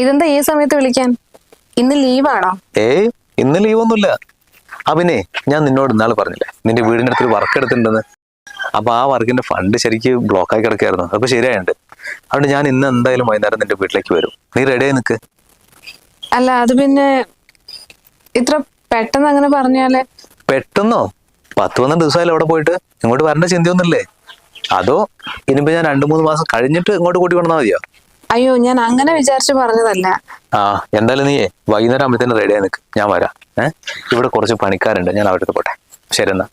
ഇതെന്താ ഈ സമയത്ത് വിളിക്കാൻ? ഇന്ന് ലീവാണോ? ഏയ് ഇന്ന് ലീവൊന്നുമില്ല. അഭിനെ ഞാൻ നിന്നോട് ഇന്നാൾ പറഞ്ഞില്ലേ നിന്റെ വീടിന്റെ അടുത്തൊരു വർക്ക് എടുത്തിട്ടുണ്ടെന്ന്. അപ്പൊ ആ വർക്കിന്റെ ഫണ്ട് ശരിക്ക് ബ്ലോക്ക് ആയി കിടക്കായിരുന്നു അപ്പൊ ശരിയായുണ്ട്. അതുകൊണ്ട് ഞാൻ ഇന്ന് എന്തായാലും വൈകുന്നേരം നിന്റെ വീട്ടിലേക്ക് വരും. നീ റെഡിയായി നിൽക്ക് അല്ല അത് പിന്നെ ഇത്ര പെട്ടെന്ന് അങ്ങനെ പറഞ്ഞാൽ? പെട്ടെന്നോ? പത്ത് പന്ത്രണ്ട് ദിവസമായാലും അവിടെ പോയിട്ട്. ഇങ്ങോട്ട് വരേണ്ട ചിന്തയൊന്നുമില്ലേ? അതോ ഇനിയിപ്പോ ഞാൻ രണ്ടു മൂന്ന് മാസം കഴിഞ്ഞിട്ട് ഇങ്ങോട്ട് കൂട്ടി വന്നാൽ മതിയോ? അയ്യോ ഞാൻ അങ്ങനെ വിചാരിച്ചു പറഞ്ഞതല്ല. ആ എന്തായാലും നീയേ വൈകുന്നേരം ആകുമ്പോഴത്തേനും റെഡിയായി നിൽക്ക് ഞാൻ വരാം. ഏഹ് ഇവിടെ കുറച്ച് പണിക്കാരുണ്ട്. ഞാൻ അവിടെ പോട്ടെ. ശരി എന്നാ.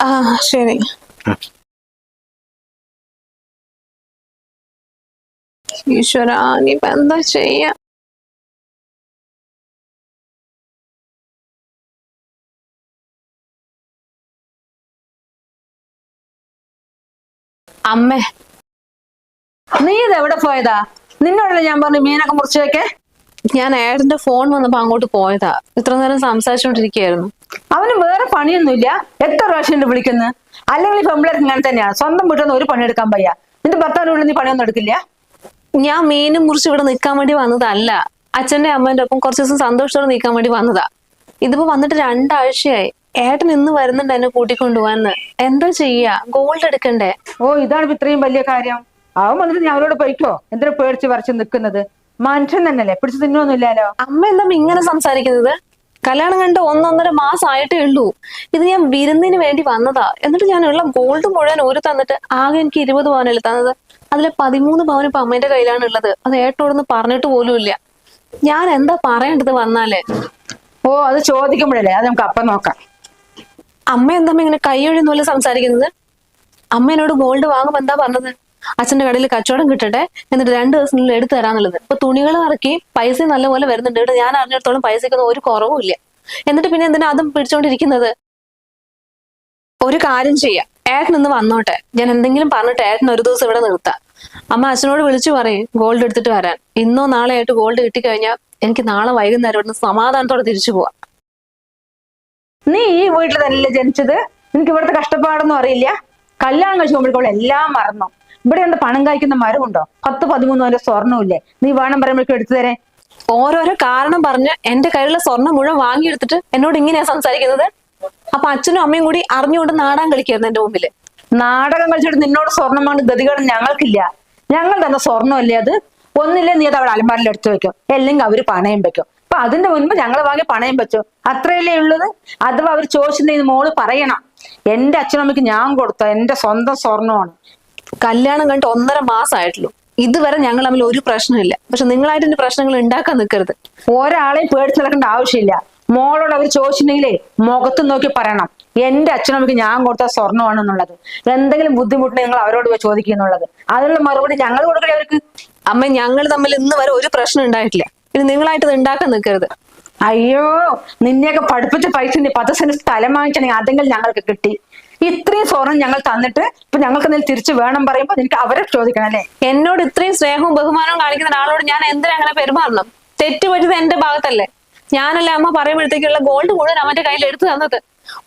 ആ ശരി. ഈശ്വര ഇനിയിപ്പോ എന്താ ചെയ്യാ? അമ്മേ നീ ഇത് എവിടെ പോയതാ? നിന്നോടല്ലേ ഞാൻ പറഞ്ഞു മീനൊക്കെ മുറിച്ചു വെക്കേ? ഞാൻ ഏടന്റെ ഫോൺ വന്നപ്പോ അങ്ങോട്ട് പോയതാ. ഇത്ര നേരം സംസാരിച്ചോണ്ടിരിക്കുകയായിരുന്നു. അവന് വേറെ പണിയൊന്നുമില്ല. എത്ര പ്രാവശ്യം ഉണ്ട് വിളിക്കുന്നത് അല്ലെങ്കിൽ ഇപ്പൊ പെമ്പിളർക്ക് ഇങ്ങനെ തന്നെയാ? സ്വന്തം വീട്ടിൽ നിന്ന് ഒരു പണിയെടുക്കാൻ വയ്യ നിന്റെ ഭർത്താവിന്റെ വീട്ടിൽ നീ പണിയൊന്നും എടുക്കില്ല? ഞാൻ മീനും മുറിച്ച് ഇവിടെ നിൽക്കാൻ വേണ്ടി വന്നതല്ല. അച്ഛന്റെ അമ്മേന്റെ ഒപ്പം കുറച്ച് ദിവസം സന്തോഷത്തോടെ നിൽക്കാൻ വേണ്ടി വന്നതാ. ഇതിപ്പോ വന്നിട്ട് രണ്ടാഴ്ചയായി. ഏട്ടൻ ഇന്ന് വരുന്നുണ്ട് എന്നെ കൂട്ടിക്കൊണ്ടുപോവാന്ന് എന്താ ചെയ്യാ? ഗോൾഡ് എടുക്കണ്ടേ? ഓ ഇതാണ് ഇത്രയും വലിയ കാര്യം. അവൻ വന്നിട്ട് നീ അവരോട് പോയിക്കോ? എന്തിനാ പേടിച്ച് വരച്ച് നിൽക്കുന്നത്? മനുഷ്യൻ തന്നെയല്ലേ? പിടിച്ച് തിന്നൊന്നുമില്ലല്ലോ അമ്മ എന്താ ഇങ്ങനെ സംസാരിക്കുന്നത്? കല്യാണം കണ്ട് ഒന്നൊന്നര മാസം ആയിട്ടേ ഉള്ളൂ. ഇത് ഞാൻ വിരുന്നിന് വേണ്ടി വന്നതാ. എന്നിട്ട് ഞാൻ ഉള്ള ഗോൾഡ് മുഴുവൻ ഒരു തന്നിട്ട് ആകെ എനിക്ക് ഇരുപത് പവനല്ലേ തന്നത്? അതിലെ പതിമൂന്ന് പവൻ ഇപ്പൊ അമ്മേന്റെ കയ്യിലാണ് ഉള്ളത്. അത് ഏട്ടോടൊന്ന് പറഞ്ഞിട്ട് പോലും ഇല്ല. ഞാൻ എന്താ പറയേണ്ടത് വന്നാലേ? ഓ അത് ചോദിക്കുമ്പോഴല്ലേ. അത് നമുക്ക് അപ്പം നോക്കാം. അമ്മ എന്താ ഇങ്ങനെ കൈയൊഴിയുന്ന പോലെ സംസാരിക്കുന്നത്? അമ്മ എന്നോട് ഗോൾഡ് വാങ്ങുമ്പോ എന്താ പറഞ്ഞത്? അച്ഛന്റെ കടയിൽ കച്ചവടം കിട്ടട്ടെ എന്നിട്ട് രണ്ട് ദിവസത്തിനുള്ളിൽ എടുത്തു തരാന്നുള്ളത്. ഇപ്പൊ തുണികൾ ഇറക്കി പൈസ നല്ലപോലെ വരുന്നുണ്ട്. ഇവിടെ ഞാൻ അറിഞ്ഞിടത്തോളം പൈസക്കൊന്നും ഒരു കുറവും ഇല്ല. എന്നിട്ട് പിന്നെ എന്തിനാ അതും പിടിച്ചോണ്ടിരിക്കുന്നത്? ഒരു കാര്യം ചെയ്യാം. ഏട്ടൻ ഒന്ന് വന്നോട്ടെ. ഞാൻ എന്തെങ്കിലും പറഞ്ഞിട്ട് ഏട്ടൻ ഒരു ദിവസം ഇവിടെ നിർത്താം. അമ്മ അച്ഛനോട് വിളിച്ചു പറയും ഗോൾഡ് എടുത്തിട്ട് വരാൻ. ഇന്നോ നാളെ ആയിട്ട് ഗോൾഡ് കിട്ടിക്കഴിഞ്ഞാൽ എനിക്ക് നാളെ വൈകുന്നേരം ഇവിടുന്ന് സമാധാനത്തോടെ തിരിച്ചു പോവാം. നീ ഈ വീട്ടിൽ തന്നെയല്ലേ ജനിച്ചത്? നിനക്ക് ഇവിടുത്തെ കഷ്ടപ്പാടൊന്നും അറിയില്ല? കല്യാണം കഴിച്ചു പോകുമ്പോഴേക്കും എല്ലാം മറന്നു. ഇവിടെ എന്താ പണം കായ്ക്കുന്ന മരമുണ്ടോ? പത്ത് പതിമൂന്ന് വരെ സ്വർണമില്ലേ ഇല്ലേ നീ വേണം പറയുമ്പോഴേക്കും എടുത്തു തരേ. ഓരോരോ കാരണം പറഞ്ഞ് എന്റെ കയ്യിലുള്ള സ്വർണം മുഴുവൻ വാങ്ങിയെടുത്തിട്ട് എന്നോട് ഇങ്ങനെയാ സംസാരിക്കുന്നത്? അപ്പൊ അച്ഛനും അമ്മയും കൂടി അറിഞ്ഞുകൊണ്ട് നാടാൻ കളിക്കായിരുന്നു എന്റെ മുമ്പിൽ. നാടകം കളിച്ചിട്ട് നിന്നോട് സ്വർണം കൊണ്ട് ഗതികേട് ഞങ്ങൾക്കില്ല. ഞങ്ങൾ തന്നെ സ്വർണമല്ലേ അത്? ഒന്നില്ലേ നീ അത് അവിടെ അലമാരിൽ എടുത്തു വെക്കും. അല്ലെങ്കിൽ അവർ പണയം വെക്കും. അപ്പൊ അതിന്റെ മുൻപ് ഞങ്ങൾ വാങ്ങി പണയം വെച്ചു. അത്രയല്ലേ ഉള്ളത്? അഥവാ അവർ ചോദിച്ചിട്ടുണ്ടെങ്കിൽ മോൾ പറയണം. എന്റെ അച്ഛനമ്മയ്ക്ക് ഞാൻ കൊടുത്ത എന്റെ സ്വന്തം സ്വർണമാണ് കല്യാണം കണ്ട് ഒന്നര മാസമായിട്ടുള്ളൂ ഇതുവരെ ഞങ്ങൾ തമ്മിൽ ഒരു പ്രശ്നമില്ല. പക്ഷെ നിങ്ങളായിട്ട് എന്റെ പ്രശ്നങ്ങൾ ഉണ്ടാക്കാൻ നിൽക്കരുത്. ഒരാളെയും പേടിച്ച് നടക്കേണ്ട ആവശ്യമില്ല. മോളോട് അവർ ചോദിച്ചിട്ടുണ്ടെങ്കിലേ മുഖത്ത് നോക്കി പറയണം. എന്റെ അച്ഛനമ്മയ്ക്ക് ഞാൻ കൊടുത്ത സ്വർണമാണെന്നുള്ളത് എന്തെങ്കിലും ബുദ്ധിമുട്ടുണ്ടെങ്കിൽ നിങ്ങൾ അവരോട് പോയി ചോദിക്കുന്നുള്ളത് അതിനുള്ള മറുപടി ഞങ്ങൾ കൊടുക്കണേ അവർക്ക്. അമ്മ ഞങ്ങൾ തമ്മിൽ ഇന്ന് വരെ ഒരു പ്രശ്നം ഉണ്ടായിട്ടില്ല. ഇനി നിങ്ങളായിട്ട് ഇത് ഉണ്ടാക്കാൻ നിൽക്കരുത്. അയ്യോ നിന്നെയൊക്കെ പഠിപ്പിച്ച പൈസ നീ പത്ത് സെന്റ് സ്ഥലം വാങ്ങിച്ചാണെങ്കിൽ അതെങ്കിലും ഞങ്ങൾക്ക് കിട്ടി. ഇത്രയും സ്വർണം ഞങ്ങൾ തന്നിട്ട് ഇപ്പൊ ഞങ്ങൾക്ക് എന്തെങ്കിലും തിരിച്ചു വേണം പറയുമ്പോ നിനക്ക് അവരെ ചോദിക്കണം അല്ലേ? എന്നോട് ഇത്രയും സ്നേഹവും ബഹുമാനവും കാണിക്കുന്ന ഒരാളോട് ഞാൻ എന്തിനാ അങ്ങനെ പെരുമാറണം തെറ്റ് പറ്റിയത് എന്റെ ഭാഗത്തല്ലേ. ഞാനല്ല അമ്മ പറയുമ്പോഴത്തേക്കുള്ള ഗോൾഡ് മുഴുവൻ അമ്മന്റെ കയ്യിൽ എടുത്തു തന്നത്.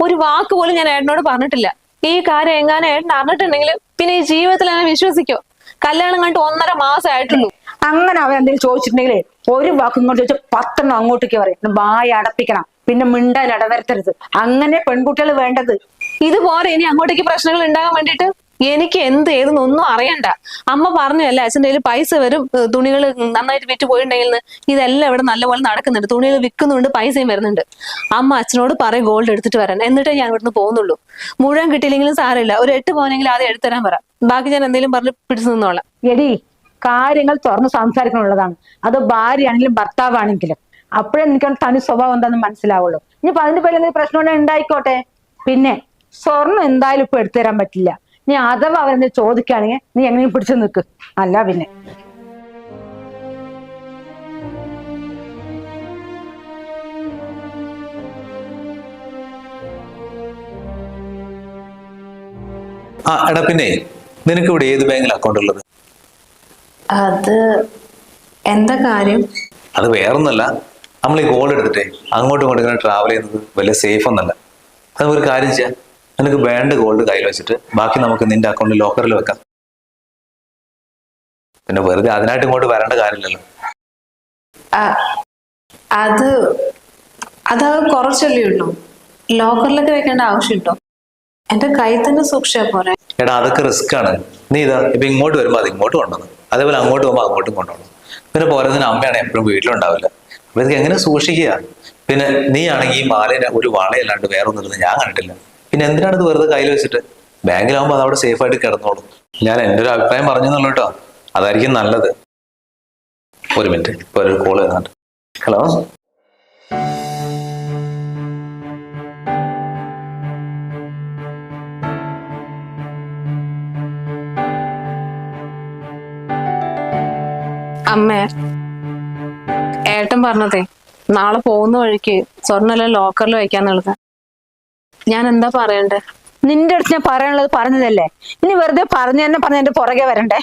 ഒരു വാക്ക് പോലും ഞാൻ ഏട്ടനോട് പറഞ്ഞിട്ടില്ല. ഈ കാര്യം എങ്ങാനും ഏട്ടൻ അറിഞ്ഞിട്ടുണ്ടെങ്കിൽ പിന്നെ ഈ ജീവിതത്തിൽ എന്നെ വിശ്വസിക്കോ? കല്യാണം കണ്ടിട്ട് ഒന്നര മാസമായിട്ടുള്ളൂ അങ്ങനെ അവൻ എന്തെങ്കിലും ചോദിച്ചിട്ടുണ്ടെങ്കിലേ ഒരു വാക്ക് ഇങ്ങോട്ട് ചോദിച്ചാൽ പത്തെണ്ണം അങ്ങോട്ടേക്ക് പറയും. വായ അടപ്പിക്കണം. പിന്നെ മിണ്ടാൻ ഇടവരുത്തരുത്. അങ്ങനെ പെൺകുട്ടികൾ വേണ്ടത് ഇതുപോലെ ഇനി അങ്ങോട്ടേക്ക് പ്രശ്നങ്ങൾ ഉണ്ടാകാൻ വേണ്ടിയിട്ട് എനിക്ക് എന്ത് ഏതെന്ന് ഒന്നും അറിയണ്ട. അമ്മ പറഞ്ഞു അല്ലേ അച്ഛന്റെ കയ്യിൽ പൈസ വരും തുണികൾ നന്നായിട്ട് വിറ്റ് പോയിട്ടുണ്ടെങ്കിൽ ഇതെല്ലാം ഇവിടെ നല്ലപോലെ നടക്കുന്നുണ്ട്. തുണികൾ വിൽക്കുന്നുണ്ട് പൈസയും വരുന്നുണ്ട്. അമ്മ അച്ഛനോട് പറയും ഗോൾഡ് എടുത്തിട്ട് വരാൻ. എന്നിട്ടേ ഞാൻ ഇവിടുന്ന് പോകുന്നുള്ളൂ. മുഴുവൻ കിട്ടിയില്ലെങ്കിലും സാരമില്ല. ഒരു എട്ട് പോകണമെങ്കിൽ ആദ്യം എടുത്തരാൻ പറ. ബാക്കി ഞാൻ എന്തെങ്കിലും പറഞ്ഞ് പിടിച്ചു നിന്നോളാം. എടി കാര്യങ്ങൾ തുറന്ന് സംസാരിക്കാനുള്ളതാണ് അത് ഭാര്യയാണെങ്കിലും ഭർത്താവാണെങ്കിലും. അപ്പോഴേ എനിക്ക് തനി സ്വഭാവം എന്താണെന്ന് മനസ്സിലാവുള്ളൂ. ഇനി അതിന്റെ പേരിൽ എന്തെങ്കിലും പ്രശ്നം ഉണ്ടായിക്കോട്ടെ. പിന്നെ സ്വർണം എന്തായാലും ഇപ്പൊ എടുത്തു തരാൻ പറ്റില്ല. നീ അഥവാ അവരെന്നെ ചോദിക്കുകയാണെങ്കിൽ നീ എങ്ങനെയും പിടിച്ചു നിൽക്ക്. അല്ല പിന്നെ. ആ എടാ പിന്നെ നിനക്ക് ഇവിടെ ഏത് ബാങ്കിൽ അക്കൗണ്ട് ഉള്ളത്? അത് എന്താ കാര്യം? അത് വേറൊന്നല്ല. നമ്മൾ ഈ ഗോൾഡ് എടുത്തിട്ടേ അങ്ങോട്ടും ഇങ്ങോട്ടും ഇങ്ങനെ ട്രാവൽ ചെയ്യുന്നത് വലിയ സേഫ് ഒന്നല്ല. അത് ഒരു കാര്യം ചെയ്യാം. നിനക്ക് വേണ്ട ഗോൾഡ് കയ്യിൽ വെച്ചിട്ട് ബാക്കി നമുക്ക് നിന്റെ അക്കൗണ്ടിൽ ലോക്കറിൽ വെക്കാം. പിന്നെ വെറുതെ അതിനായിട്ട് ഇങ്ങോട്ട് വരേണ്ട കാര്യമില്ലല്ലോ. അത് അത് കുറച്ചല്ലേ ഉള്ളൂ. ലോക്കറിലൊക്കെ വെക്കേണ്ട ആവശ്യമുണ്ടോ? എന്റെ കൈ തന്നെ സൂക്ഷിച്ചാ പോരെ. എടാ അതൊക്കെ റിസ്ക് ആണ്. നീ ഇതാ ഇപ്പൊ ഇങ്ങോട്ട് വരുമ്പോൾ അത് ഇങ്ങോട്ട് കൊണ്ടുവന്നു. അതേപോലെ അങ്ങോട്ട് പോകുമ്പോൾ അങ്ങോട്ടും കൊണ്ടുവന്നു. പിന്നെ പോരതിന് അമ്മയാണ് എപ്പോഴും വീട്ടിലുണ്ടാവില്ല അപ്പൊ ഇതൊക്കെ എങ്ങനെ സൂക്ഷിക്കുക? പിന്നെ നീ ആണെങ്കിൽ ഈ മാല ഒരു വളയല്ലാണ്ട് വേറെ ഒന്നും ഞാൻ കണ്ടിട്ടില്ല. പിന്നെ എന്തിനാണ് ഇത് വെറുതെ കയ്യിൽ വെച്ചിട്ട്? ബാങ്കിലാവുമ്പോൾ അത് അവിടെ സേഫ് ആയിട്ട് കിടന്നോളും. ഞാൻ എന്റെ ഒരു അഭിപ്രായം പറഞ്ഞു കേട്ടോ. അതായിരിക്കും നല്ലത്. ഒരു മിനിറ്റ്. ഇപ്പൊ ഒരു കോൾ വരുന്നുണ്ട്. ഹലോ അമ്മേ ഏട്ടൻ പറഞ്ഞതേ നാളെ പോകുന്ന വഴിക്ക് സ്വർണെല്ലാം ലോക്കറിൽ വെക്കാന്നുള്ളത് ഞാൻ എന്താ പറയണ്ടേ? നിന്റെ അടുത്ത് ഞാൻ പറയാനുള്ളത് പറഞ്ഞതല്ലേ? ഇനി വെറുതെ പറഞ്ഞു തന്നെ പറഞ്ഞ എന്റെ പുറകെ വരണ്ടേ?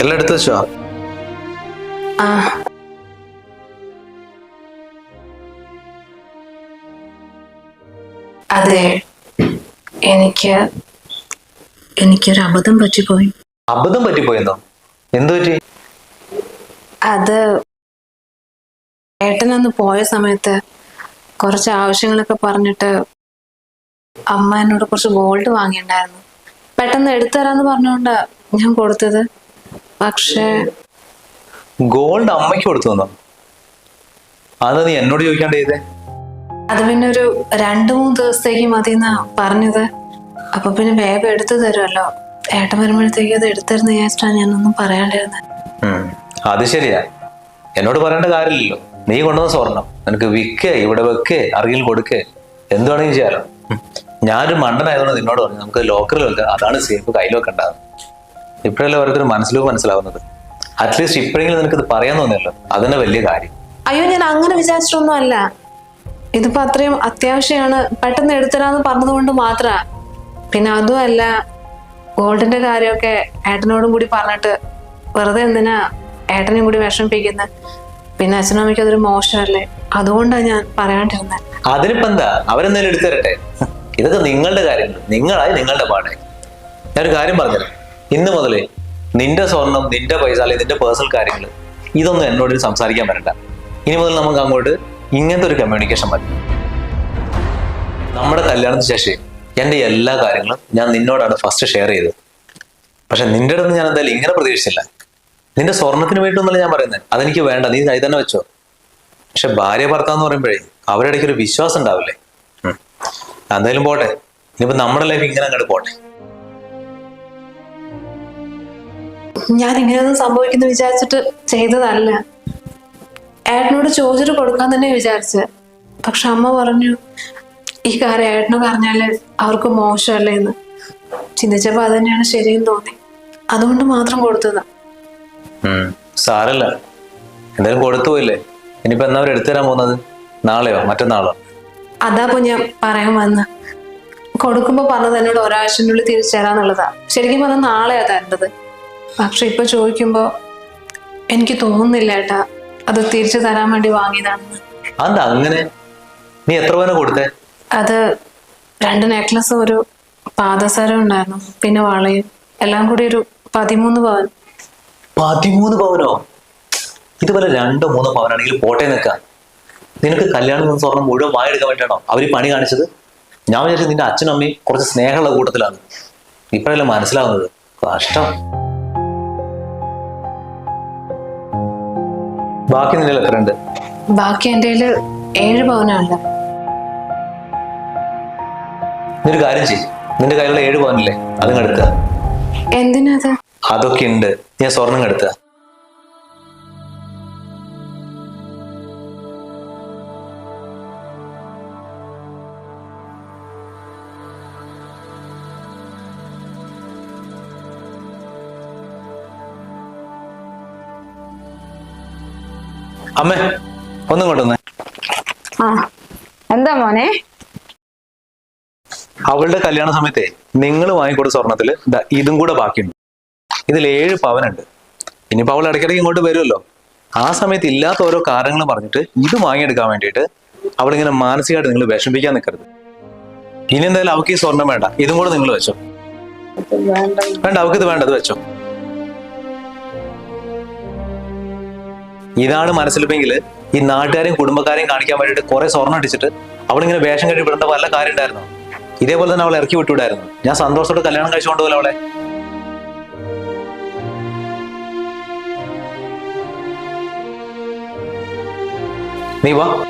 എല്ലാം എടുത്ത് വെച്ചോ. ആ. അതെ. എനിക്ക് എനിക്കൊരു അബദ്ധം പറ്റിപ്പോയി. അബദ്ധം പറ്റിപ്പോയെന്നോ എന്തു? പറ്റി? അത് ഏട്ടനന്ന് പോയ സമയത്ത് കുറച്ച് ആവശ്യങ്ങളൊക്കെ പറഞ്ഞിട്ട് അമ്മ എന്നോട് കുറച്ച് ഗോൾഡ് വാങ്ങിയിട്ടുണ്ടായിരുന്നു. പെട്ടെന്ന് എടുത്തു തരാന്ന് പറഞ്ഞുകൊണ്ടാ ഞാൻ കൊടുത്തത്. പക്ഷേ ഗോൾഡ് അമ്മയ്ക്ക് കൊടുത്തു തന്നോ? അത് നീ എന്നോട് ചോദിക്കാണ്ട് ചെയ്തേ? അത് പിന്നെ ഒരു രണ്ടു മൂന്ന് ദിവസത്തേക്ക് മതി എന്നാ പറഞ്ഞത്. അപ്പൊ പിന്നെ വേഗം എടുത്തു തരുമല്ലോ ഏട്ടൻ വരുമ്പോഴത്തേക്ക് അത് എടുത്തിരുന്ന വിചാരിച്ചാ ഞാനൊന്നും പറയാണ്ടിരുന്നത് ഉം. അത് ശരിയാ. എന്നോട് പറയേണ്ട കാര്യമില്ലല്ലോ. നീ കൊണ്ടുവന്ന സ്വർണം. നിനക്ക് വിൽക്കേ ഇവിടെ വെക്കേ അറിയിൽ കൊടുക്കേ. എന്ത് വേണമെങ്കിലും ചെയ്യാലോ. ഞാനൊരു മണ്ടനായതുകൊണ്ട് നിന്നോട് പറഞ്ഞു നമുക്ക് ലോക്കറിൽ വെക്കാം. അതാണ് സേഫ് കയ്യിൽ വെക്കേണ്ടത്. ഇപ്പോഴല്ലേ ഓരോരുത്തർ മനസ്സിലും മനസ്സിലാവുന്നത്. അറ്റ്ലീസ്റ്റ് ഇപ്പോഴെങ്കിലും നിനക്ക് ഇത് പറയാൻ തോന്നിയല്ലോ. അതന്നെ വലിയ കാര്യം. അയ്യോ ഞാൻ അങ്ങനെ വിചാരിച്ചിട്ടൊന്നും അല്ല. ഇതിപ്പോ അത്രയും അത്യാവശ്യമാണ് പെട്ടെന്ന് എടുത്തരാന്ന് പറഞ്ഞതുകൊണ്ട് മാത്രാ. പിന്നെ അതുമല്ല ഗോൾഡിന്റെ കാര്യമൊക്കെ ഏട്ടനോടും കൂടി പറഞ്ഞിട്ട് വെറുതെ എന്തിനാ ഏട്ടനെയും കൂടി വിഷമിപ്പിക്കുന്നത് പിന്നെ അച്ഛനും അമ്മയ്ക്ക് അതൊരു മോശമല്ലേ? അതുകൊണ്ടാണ് ഞാൻ പറയാണ്ടിരുന്നത് അതിനിപ്പോ എന്താ? അവരെന്തായാലും എടുത്തരട്ടെ. ഇതൊക്കെ നിങ്ങളുടെ കാര്യങ്ങൾ. നിങ്ങളായി നിങ്ങളുടെ പാടെ ഞാനൊരു കാര്യം പറഞ്ഞത് ഇന്ന് മുതലേ നിന്റെ സ്വർണം നിന്റെ പൈസ അല്ലെങ്കിൽ നിന്റെ പേഴ്സണൽ കാര്യങ്ങൾ ഇതൊന്നും എന്നോട് സംസാരിക്കാൻ വരണ്ട. ഇനി മുതൽ നമുക്ക് അങ്ങോട്ട് ഇങ്ങനത്തെ ഒരു കമ്മ്യൂണിക്കേഷൻ മതി. നമ്മുടെ കല്യാണത്തിന് ശേഷം എന്റെ എല്ലാ കാര്യങ്ങളും ഞാൻ നിന്നോടാണ് ഫസ്റ്റ് ഷെയർ ചെയ്തത്. പക്ഷെ നിന്റെ അടുത്ത് ഞാൻ എന്തായാലും ഇങ്ങനെ പ്രതീക്ഷിച്ചില്ല. നിന്റെ സ്വർണത്തിന് വേണ്ടിയൊന്നല്ല ഞാൻ പറയുന്നത് അതെനിക്ക് വേണ്ട. നീ കൈ തന്നെ വെച്ചോ. പക്ഷെ ഭാര്യ ഭർത്താന്ന് പറയുമ്പോഴേ അവരുടെ ഒരു വിശ്വാസം ഉണ്ടാവില്ലേ. എന്തായാലും പോട്ടെ. ഇനിയിപ്പോ നമ്മുടെ ലൈഫ് ഇങ്ങനെ അങ്ങോട്ട് പോട്ടെ. ഞാൻ ഇങ്ങനെയൊന്നും സംഭവിക്കുന്നു വിചാരിച്ചിട്ട് ചെയ്തതല്ല. ഏട്ടനോട് ചോദിച്ചിട്ട് കൊടുക്കാൻ തന്നെ വിചാരിച്ച്. പക്ഷെ അമ്മ പറഞ്ഞു ഈ കാര്യം ഏട്ടനൊക്കെ പറഞ്ഞാൽ അവർക്ക് മോശമല്ലേ എന്ന്. ചിന്തിച്ചപ്പോ അത് തന്നെയാണ് ശരിയെന്ന് തോന്നി. അതുകൊണ്ട് മാത്രം കൊടുത്തതാ. സാരല്ല. എന്തായാലും കൊടുത്തു പോയില്ലേ? ഇനിയിപ്പോ എന്നാ അവർ എടുത്തു തരാൻ പോകുന്നത്? നാളെയോ മറ്റന്നാളോ? അതാ ഞാൻ പറയാൻ വന്ന. കൊടുക്കുമ്പോ പറഞ്ഞത് എന്നോട് ഒരാഴ്ചനുള്ളിൽ തിരിച്ചു തരാന്നുള്ളതാ ശരിക്കും പറഞ്ഞാൽ നാളെയാ തരേണ്ടത്. പക്ഷെ ഇപ്പൊ ചോദിക്കുമ്പോ എനിക്ക് തോന്നുന്നില്ല ഏട്ടാ. അത് തിരിച്ചു തരാൻ വേണ്ടി വാങ്ങിയതാണ്. അതെന്താ അങ്ങനെ? നീ എത്ര പവന കൊടുത്തേ? അത് രണ്ട് നെക്ലസ് ഒരു പാദസരം ഉണ്ടായിരുന്നു. പിന്നെ വളയും. എല്ലാം കൂടി ഒരു പതിമൂന്ന് പവൻ. പതിമൂന്ന് പവനോ? ഇതുപോലെ രണ്ടോ മൂന്നോ പവനാണെങ്കിൽ പോട്ടെ നിൽക്കാം നിനക്ക് കല്യാണം നിന്ന് സ്വർണം മുഴുവൻ വായെടുക്കാൻ വേണ്ടിയാണോ? അവർ പണി കാണിച്ചത്? ഞാൻ വിചാരിച്ചത് നിന്റെ അച്ഛനും അമ്മയും കുറച്ച് സ്നേഹമുള്ള കൂട്ടത്തിലാണ്. ഇപ്പോഴല്ലേ മനസ്സിലാവുന്നത്? കഷ്ടം. ബാക്കി നിലയിൽ എത്ര ഉണ്ട് ബാക്കി എന്റെ കയ്യിൽ ഏഴ് പവനുണ്ട് നീ ഒരു കാര്യം ചെയ്യും. നിന്റെ കയ്യിലുള്ള ഏഴ് പവനല്ലേ? അതും എടുക്കുക എന്തിനാ അത്? അതൊക്കെ ഉണ്ട്. ഞാൻ സ്വർണം എടുക്കുക അമ്മേ ഒന്നും കൊണ്ടുവന്നേ. ആ എന്താ മോനെ? അവളുടെ കല്യാണ സമയത്തെ നിങ്ങൾ വാങ്ങിക്കൊടുത്ത സ്വർണത്തിൽ ഇതും കൂടെ ബാക്കിയുണ്ട്. ഇതിൽ ഏഴ് പവനുണ്ട്. ഇനിയിപ്പോ അവൾ ഇടയ്ക്കിടയ്ക്ക് ഇങ്ങോട്ട് വരുമല്ലോ. ആ സമയത്ത് ഇല്ലാത്ത ഓരോ കാരണങ്ങൾ പറഞ്ഞിട്ട് ഇത് വാങ്ങിയെടുക്കാൻ വേണ്ടിയിട്ട് അവളിങ്ങനെ മാനസികമായിട്ട് നിങ്ങൾ വിഷമിപ്പിക്കാൻ നിൽക്കരുത്. ഇനി എന്തായാലും അവൾക്ക് ഈ സ്വർണം വേണ്ട. ഇതും കൂടെ നിങ്ങൾ വെച്ചോ. വേണ്ട അവൾക്ക് ഇത് വേണ്ട അത് വെച്ചോ. ഇതാണ് മനസ്സിലിപ്പെങ്കിൽ ഈ നാട്ടുകാരെയും കുടുംബക്കാരെയും കാണിക്കാൻ വേണ്ടിയിട്ട് കുറെ സ്വർണം അടിച്ചിട്ട് അവളിങ്ങനെ വേഷം കെട്ടി വിടേണ്ട വല്ല കാര്യം ഉണ്ടായിരുന്നു. ഇതേപോലെ തന്നെ അവളെ ഇറക്കി വിട്ടുവിടായിരുന്നു. ഞാൻ സന്തോഷത്തോടെ കല്യാണം കഴിച്ചുകൊണ്ട് പോലെ അവളെ. നീ വാ.